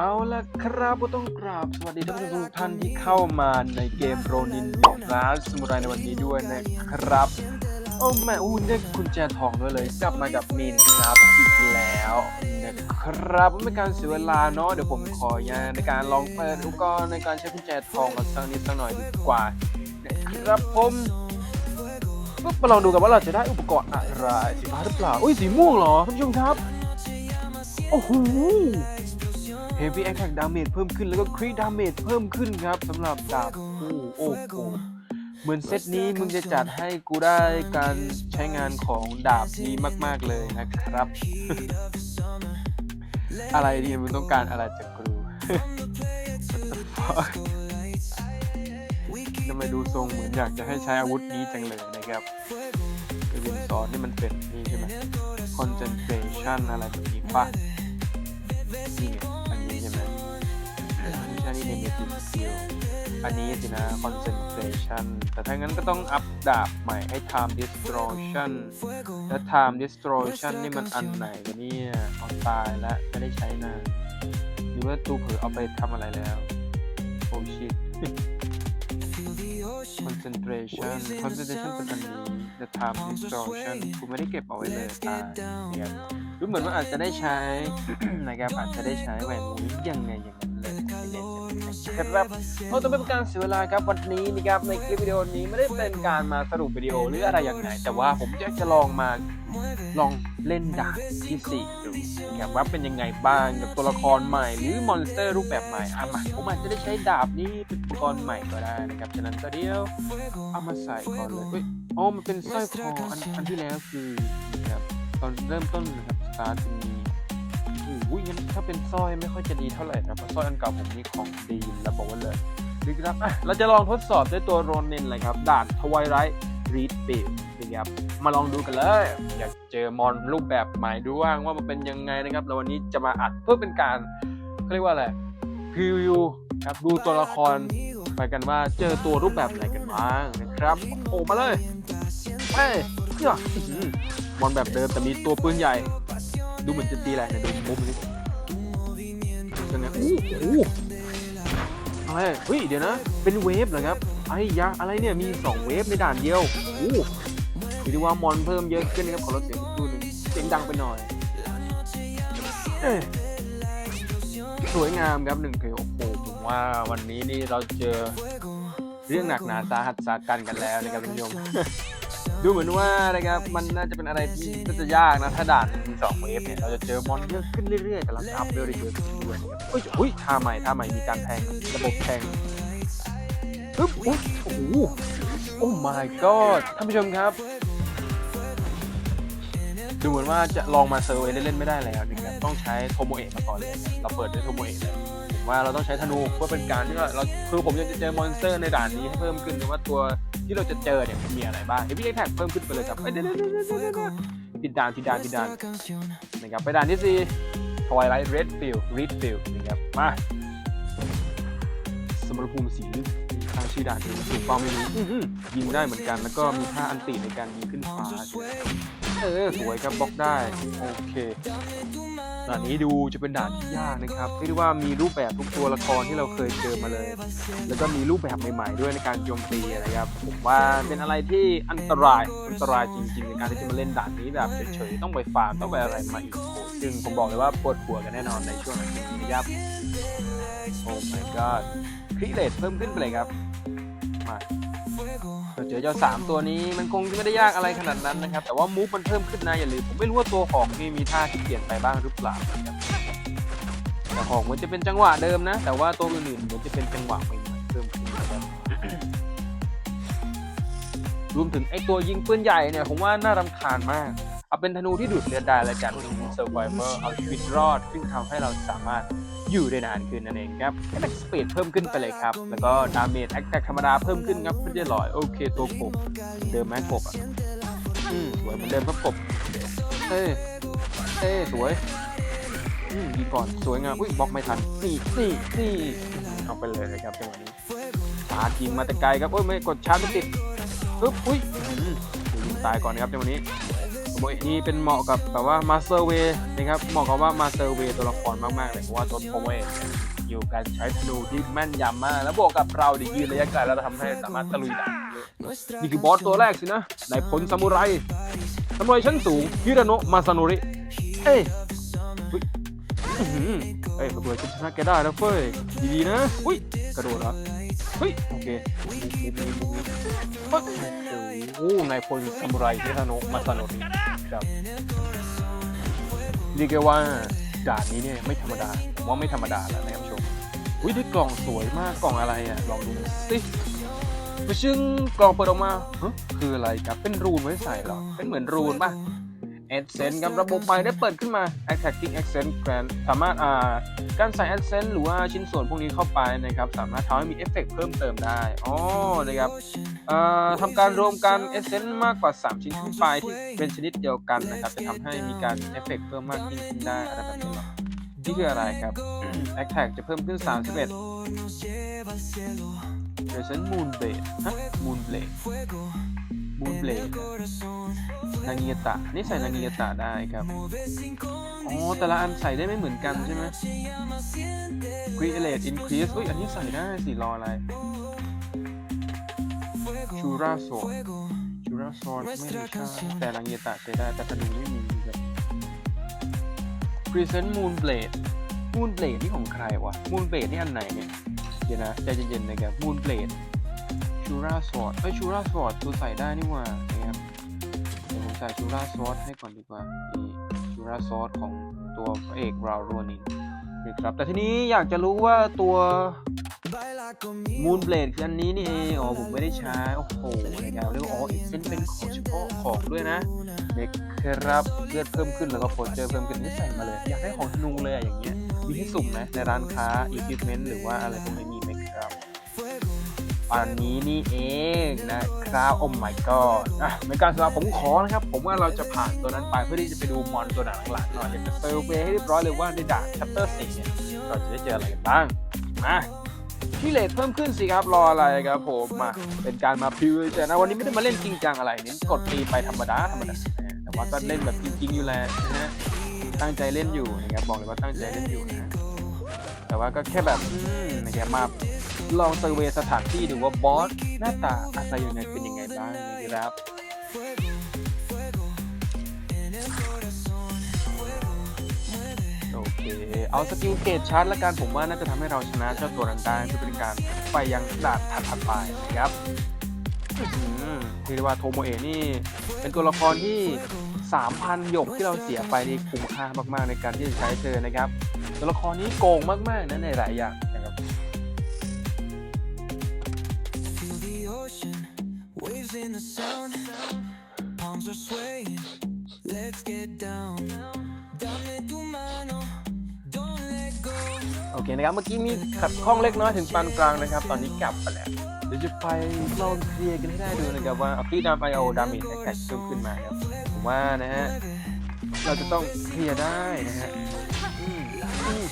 เอาละครับต้องกราบสวัสดีท่านผู้ชมทุกท่านที่เข้ามาในเกมโรนินร้านสมุไรในวันนี้ด้วยนะครับ โอ้แม่อู้เนี่ยคุณแจทองด้วยเลย กลับมากับมินครับอีกแล้วนะครับไม่การเสียเวลาเนาะเดี๋ยวผมขออนุญาตในการลองเปิดอุปกรณ์ในการใช้กุญแจทองกันสักนิดสักหน่อยดีกว่านะครับผมก็มาลองดูกันว่าเราจะได้อุปกรณ์อะไรสีฟ้าหรือเปล่าอุ้ยสีม่วงเหรอท่านผู้ชมครับโอ้โห Heavy Attack Damage เพิ่มขึ้นแล้วก็ Crit Damage เพิ่มขึ้นครับสำหรับดาบคู่โอ้โหเหมือนเซตนี้มึงจะจัดให้กูได้การใช้งานของดาบนี้มาก ๆเลยนะครับ อะไรดีมึงต้องการอะไรจากกูทำไมดูทรงเหมือนอยากจะให้ใช้อาวุธนี้จังเลยนะครับคือวินซอร์นี่มันเป็นนี่ใช่ไหม concentration อะไรแบบนี้ป่ะนี่ไง ไม่ใช่นี่ negative skill อันนี้สินะ concentration แต่ถ้างั้นก็ต้องอัพดาบใหม่ให้ time destruction และ time destruction นี่มันอันไหนกันเนี่ยเอาตายแล้วไม่ได้ใช้นานหรือว่าตูเผลอเอาไปทำอะไรแล้วโอ้ shit concentration concentration เป็นอันนี้ the time distortion กูไม่ได้เก็บเอาไว้เลยตายเนี่ยดูเหมือนว่าอาจจะได้ใช้นะครับอาจจะได้ใช้แหวนนี้ยังไงอย่างนั้นเลยไม่แน่ใจนะ ครับเราจะไม่เป็นการเสียเวลาครับวันนี้นะครับในคลิปวิดีโอนี้ไม่ได้เป็นการมาสรุปวิดีโอหรืออะไรอย่างไรแต่ว่าผมอยากจะลองมาลองเล่นด่านที่สี่ดูนะครับว่าเป็นยังไงบ้างกับตัวละครใหม่ หรือมอนสเตอร์รูปแบบใหม่อะมาผมอาจจะได้ใช้ดาบนี้เป็นอุปกรณ์ใหม่ก็ได้นะครับฉะนั้นก็เดียวเอามาใส่ก่อนเลยเฮ้ยอ๋อมันเป็นสร้อยคออันอันที่แล้วคือนะครับตอนเริ่มต้นนะครับสตาร์ท อ้ยงั้นถ้าเป็นสร้อยไม่ค่อยจะดีเท่าไหร่นะเพราะสร้อยอันเก่าผมนี่ของดีแล้วบอกว่าเลยนะครับอะเราจะลองทดสอบด้วยตัวโรนินเลยครับ ด่านทวายไรรีดฟิลนะครับมาลองดูกันเลย อยากเจอมอนรูปแบบใหม่ดูว่างว่ามันเป็นยังไงนะครับแล้ววันนี้จะมาอัดเพื่อเป็นการเขาเรียกว่าอะไรพรีวิวครับดูตัวละครไปกันว่าเจอตัวรูปแบบไหนกันบ้างนะครับโอ้มาเลยเฮ้ยอื้อหือมอนแบบเดิมแต่มีตัวปืนใหญ่ ดูเหมือนจะตีแรงนะดูมุมนี้เป็นไงอู้หูอะไรเฮ้ยเดี๋ยวนะ เป็นเวฟเหรอครับไอ้ยะอะไรเนี่ยมีสองเวฟในด่านเดียวอู้ถือได้ว่ามอนเพิ่มเยอะขึ้นนะครับขอลดเสียงดูหนึ่งเสียงดังไปหน่อยเอ้ยสวยงามครับหนึ่งเพลงโอ้โหผมว่าวันนี้นี่เราเจอเรื่องหนักหนาสาหัสสากันกันแล้วนะครับท่านผู้ชม ดูเหมือนว่านะครับมันน่าจะเป็นอะไรที่น่าจะยากนะถ้าด่านมีสองเวฟเนี่ยเราจะเจอมอนเยอะขึ้นเรื่อยๆแต่เราจะอัพเวลได้เยอะขึ้นด้วยนะครับเฮ้ยเฮ้ยท่าใหม่ท่าใหม่มีการแทงระบบแทงปึ๊บอุ๊ยโอ้โหโอ้ my god ท่านผู้ชมครับดูเหมือนว่าจะลองมาเซอร์เวย์เล่นๆไม่ได้แล้วนะครับต้องใช้โทโมเอะมาก่อนเลยนะเราเปิดด้วยโทโมเอะเลยผมว่าเราต้องใช้ธนูเพื่อเป็นการที่ว่าเราคือผมยังจะเจอมอนสเตอร์ในด่านนี้ให้เพิ่มขึ้นหรือว่าตัว ที่เราจะเจอเนี่ยมันมีอะไรบ้างเฮฟวี่แท็กเพิ่มขึ้นไปเลยครับเดี๋ยวเดี๋ยวเดี๋ยวเดี๋ยวเดี๋ยวติดด่านติดด่านติดด่านนะครับไปด่านที่สี่ทวายไลท์เรดฟิลด์รีดฟิลด์นะครับมาสมรภูมิสีทางชื่อด่านนี้ถูกเป้าไม่รู้ยิงได้เหมือนกัน แล้วก็มีท่าอันติในการยิงขึ้นฟ้าเออสวยครับบล็อกได้ โอเค ด่านนี้ดูจะเป็นด่านที่ยากนะครับเรียกว่ามีรูปแบบทุกตัวละครที่เราเคยเจอมาเลย แล้วก็มีรูปแบบใหม่ๆ ด้วยในการโจมตีนะครับ ผมว่าเป็นอะไรที่อันตรายอันตรายจริงๆในการที่จะมาเล่นด่านนี้แบบเฉยๆต้องไปฟาร์มต้องไปอะไรมาอีกโอ้โหซึ่งผมบอกเลยว่าปวดหัวกันแน่นอนในช่วงนี้นะครับโอ้ my god คริเลตเพิ่มขึ้นไปเลยครับมา เจอเจ้าสามตัวนี้มันคงไม่ได้ยากอะไรขนาดนั้นนะครับ แต่ว่ามูฟมันเพิ่มขึ้นนะอย่าลืมผมไม่รู้ว่าตัวของนี่มีท่าที่เปลี่ยนไปบ้างหรือเปล่านะครับแต่ของมันจะเป็นจังหวะเดิมนะ แต่ว่าตัวอื่นๆเหมันจะเป็นจังหวะใหม่ๆเพิ่มขึ้นนะครับรวมถึงไอตัวยิงปืนใหญ่เนี่ยผมว่าน่ารำคาญมาก เอาเป็นธนูที่ดูดเลือดได้แล้วกันเซอร์ไวเวอร์เอาชีวิตรอด ซึ่งทำให้เราสามารถอยู่ได้นานขึ้นนั่นเองครับแท็กสปีดเพิ่มขึ้นไปเลยครับ แล้วก็ดาเมจแอคแท็กธรรมดาเพิ่มขึ้นครับไม่ได้ลอยโอเคตัวกบเหมือนเดิมไหมกบอะอืมสวยเหมือนเดิมครับกบเอ้เอ้สวยอืมยิงก่อนสวยงามอุ้ยบล็อกไม่ทันนี่นี่นี่เอาไปเลยนะครับจังหวะนี้ชาร์จยิงมาแต่ไกลครับโอ้ยไม่กดชาร์จไม่ติดปึ๊บอุ้ยอื้อหือโอ้ยยิงตายก่อนนะครับจังหวะนี้ โมเอนี่เป็นเหมาะกับแบบว่ามาสเตอร์เวนะครับเหมาะกับว่ามาสเตอร์เวตัวละครมากๆเลยเพราะว่าตัวโมเอะเนี่ยอยู่การใช้ธนูที่แม่นยำมาก แล้วบวกกับเราดิยืนระยะไกลแล้วทำให้สามารถตะลุยด่านได้นี่คือบอสตัวแรกสินะนายพลซามูไรซามูไรชั้นสูงฮิราโนะมาซาโนริ เอ้ยเฮ้ยอื้อหือเอ้ยขบวนฉันชนะแกได้นะเฟ้ยดีๆนะอุ้ยกระโดดเหรอเฮ้ยโอเคมุมนี้มุมนี้มุมนี้เฮ้ยโอ้โหนายพลซามูไรฮิราโนะมาซาโนริ ครับเรียกได้ว่าด่านนี้เนี่ยไม่ธรรมดาผมว่าไม่ธรรมดาแล้วนะครับชมอุ้ยได้กล่องสวยมากกล่องอะไรอะลองดูสิไปชึงกล่องเปิดออกมาคืออะไรครับเป็นรูนไว้ใส่หรอเป็นเหมือนรูนป่ะ Accent ครับระบบใหม่ได้เปิดขึ้นมา Attacking Accent Grand สามารถอ่าการใส่ Accent หรือว่าชิ้นส่วนพวกนี้เข้าไปนะครับสามารถทำให้มีเอฟเฟกต์เพิ่มเติมได้อ๋อนะครับทำการรวมกัน Accent มากกว่า 3 ชิ้นขึ้นไปที่เป็นชนิดเดียวกันนะครับจะทำให้มีการเอฟเฟกต์เพิ่มมากยิ่งขึ้นได้อะไรแบบนี้หรอนี่คืออะไรครับ Attack จะเพิ่มขึ้น 31เดี๋ยวฉันมูนเบลดฮะมูนเบูนเบลดนางีตะ นี่ใส่นางีตะได้ครับ อ๋อ แต่ละอันใส่ได้ไม่เหมือนกันใช่ไหม Create Increase อุ้ย อันนี้ใส่ได้สิรออะไร ชูราโซชูราโซไม่ใช่แต่นางีตะใช้ได้ แต่กระดูกไม่มีครับ Present Moon Blade Moon Blade นี่ของใครวะ Moon Blade นี่อันไหนเนี่ย เดี๋ยวนะใจเย็นๆนะครับมูนเบลด ชูราสวอดเอ้ยชูราสวอดตัวใส่ได้นี่หว่านะครับเดี๋ยวผมใส่ชูราสวอดให้ก่อนดีกว่านี่ชูราสวอดของตัวพระเอกราวโรนินนะครับแต่ทีนี้อยากจะรู้ว่าตัวมูนเบลดคืออันนี้นี่เองอ๋อผมไม่ได้ใช้โอ้โหนะครับเรียกว่าอ๋ออีกเป็นเป็นของเฉพาะของด้วยนะเด็กครับเลือดเพิ่มขึ้นแล้วก็โพสเจอร์เพิ่มขึ้นนี่ใส่มาเลย อยากได้ของธนูเลยอะอย่างเงี้ยมีที่สุ่มนะในร้านค้า equipment หรือว่าอะไรพวกนี้มีไมครับ อันนี้นี่เองนะครับโอ้ my god อะในการสำหรับผมขอนะครับ ผมว่าเราจะผ่านตัวนั้นไปเพื่อที่จะไปดูมอนตัวหนังหลังๆหน่อยอยากจะเซอร์เวย์ให้เรียบร้อยเลยว่าในด่าน chapter 4เนี่ยเราจะได้เจออะไรกันบ้างมาพี่เลทเพิ่มขึ้นสิครับรออะไรครับผมมาเป็นการมาพิวแต่นะวันนี้ไม่ได้มาเล่นจริงจังอะไรเน้นกดตีไปธรรมดาธรรมดาแต่ว่าก็เล่นแบบจริงๆอยู่แล้วนะฮะตั้งใจเล่นอยู่นะครับบอกเลยว่าตั้งใจเล่นอยู่นะแต่ว่าก็แค่แบบอืมนะครับมา ลองเซอร์เวสถานที่ดูว่าบอสหน้าตาอะไรยังไงเป็นยังไงบ้างนะครับโอเค เอาสกิลเกตชาร์จละกันผมว่าน่าจะทำให้เราชนะเจ้าตัวนั้นได้เพื่อเป็นการไปยังด่านถัดไปนะครับอื้อหือเรียกว่าโทโมเอะนี่เป็นตัวละครที่ 3,000 หยกที่เราเสียไปนี่คุ้มค่ามากๆในการที่จะใช้เธอนะครับ ตัวละครนี้โกงมากๆนะในหลายอย่าง in the sun Palms are swaying. Let's get down. Dame tu mano, don't let go. โอเคนะครับ เมื่อกี้มีขัดข้องเล็กน้อยถึงปานกลางนะครับ ตอนนี้กลับไปแล้วเดี๋ยวจะไปลองเคลียร์กันให้ได้ดูนะครับว่าเอาที่ดามไอโอดามิดแท็กเพิ่มขึ้นมาครับผมว่านะฮะเราจะต้องเคลียร์ได้นะฮะ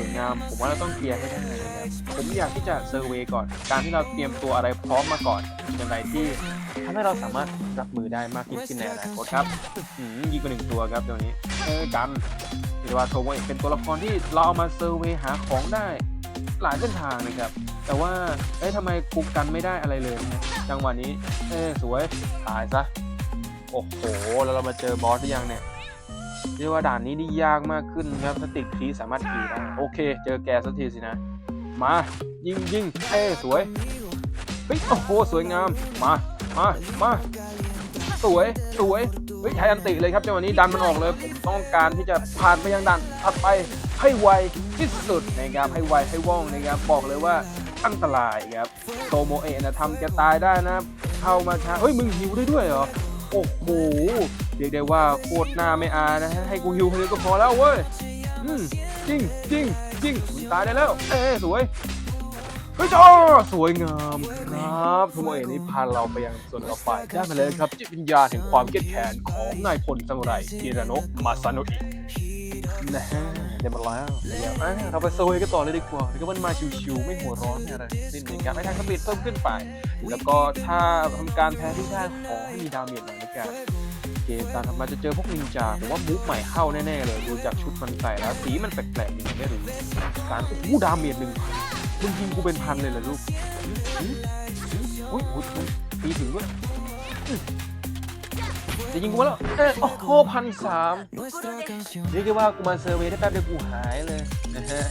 สวยงาม ผมว่าเราต้องเคลียร์ให้ได้นะครับผมอยากที่จะเซอร์เวยก่อน การที่เราเตรียมตัวอะไรพร้อมมาก่อนเป็นอะไรที่ทำให้เราสามารถรับมือได้มากยิ่งขึ้นในอนาคตครับอื้อหือยิงไปหนึ่งตัวครับตัวนี้เออกันเรียกว่าโทโมเอะเป็นตัวละครที่เราเอามาเซอร์เวยหาของได้ หลายเส้นทางนะครับ แต่ว่าเอ้ยทำไมกูกันไม่ได้อะไรเลยนะจังหวะนี้ เอ้ยสวยตายซะโอ้โห แล้วเรามาเจอบอสหรือยังเนี่ย เรียกว่าด่านนี้นี่ยากมากขึ้นครับถ้าติดคีสามารถคีย์ได้โอเค เจอแกสักทีสินะ มายิงยิงเอ้สวยเฮ้ยโอ้โหสวยงามมามามาสวยสวยเฮ้ยใช้อันติเลยครับจังหวะนี้ดันมันออกเลยผมต้องการที่จะผ่านไปยังด่านถัดไปให้ไวที่สุดนะครับให้ไวให้ว่องนะครับบอกเลยว่าอันตรายครับโตโมเอะนะทำแกตายได้นะเข้ามาช้าเฮ้ยมึงหิวได้ด้วยเหรอโอ้โห เรียกได้ว่าโคตรหน้าไม่อานะฮะให้กูหิวคนเดียวก็พอแล้วเว้ยอืมจริงจริงจริงมึงตายได้แล้ว เอ้สวยเฮ้ยจ้าสวยงามครับโทโมเอะนี่พาเราไปยังส่วนต่อไปได้มาเลยครับจิตวิญญาณแห่งความเกลียดแค้นของนายพลซามูไรฮิราโนะมาซาโนะอินะฮะได้มาแล้วเดี๋ยวเราไปโซยกันต่อเลยดีกว่าแล้วก็มันมาชิวๆไม่หัวร้อนอะไรทั้งสิ้นนะครับให้ทางสปีดเพิ่มขึ้นไป แล้วก็ถ้าทำการแพ้ที่ได้ขอให้มีดาเมจหน่อยละกัน โอเคตามถัดมาจะเจอพวกนินจาผมว่ามุกใหม่เข้าแน่ๆเลยดูจากชุดมันใส่แล้วสีมันแปลกๆยังไงไม่รู้การโอ้โหดาเมจหนึ่งมึงยิงกูเป็นพันเลยเหรอลูกอุ้ยอุ้ยตีถึงด้วยจะยิงกูมาแล้วเอ้ยโอ้โหพันสามเรียกได้ว่ากูมาเซอร์เวย์ได้แป๊บเดียวกูหายเลยนะฮะ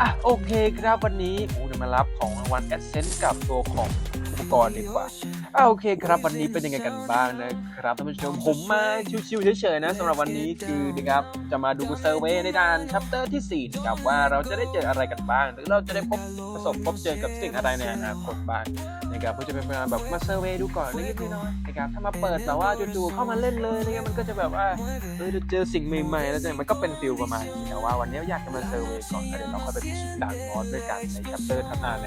อะโอเคครับวันนี้กูจะมารับของรางวัลแอดเซนต์กับตัวของอุปกรณ์ดีกว่า อะโอเคครับวันนี้เป็นยังไงกันบ้างนะครับท่านผู้ชมผมมาชิวๆเฉยๆนะสำหรับวันนี้คือนะครับจะมาดูเซอร์เวย์ในด้านชัปเตอร์ที่4นะครับว่าเราจะได้เจออะไรกันบ้าง หรือเราจะได้พบประสบพบเจอกับสิ่งอะไรในอนาคตบ้าง นะครับเพื่อจะเป็นการแบบมาเซอร์เวย์ดูก่อนเล็กๆน้อยๆนะครับถ้ามาเปิดแบบว่าจู่ๆเข้ามาเล่นเลยนะครับมันก็จะแบบว่าเออจะเจอสิ่งใหม่ๆแล้วเนี่ยมันก็เป็นฟิลประมาณนี้แต่ว่าวันนี้อยากจะมาเซอร์เวย์ก่อนแล้วเดี๋ยวเราค่อยไปพิชิตด่านบอสด้วยกันในชัปเตอร์ถัดมาใน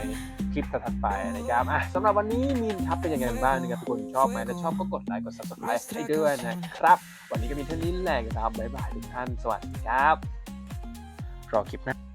คลิปถัดๆไปนะครับอะสำหรับวันนี้มีนทับเป็นยังไงบ้างนะครับทุกคนชอบไหมถ้าชอบก็กดไลค์กด subscribe ให้ด้วยนะครับ วันนี้ก็มีเท่านี้แหละครับบ๊ายบายทุกท่านสวัสดีครับรอคลิปหน้า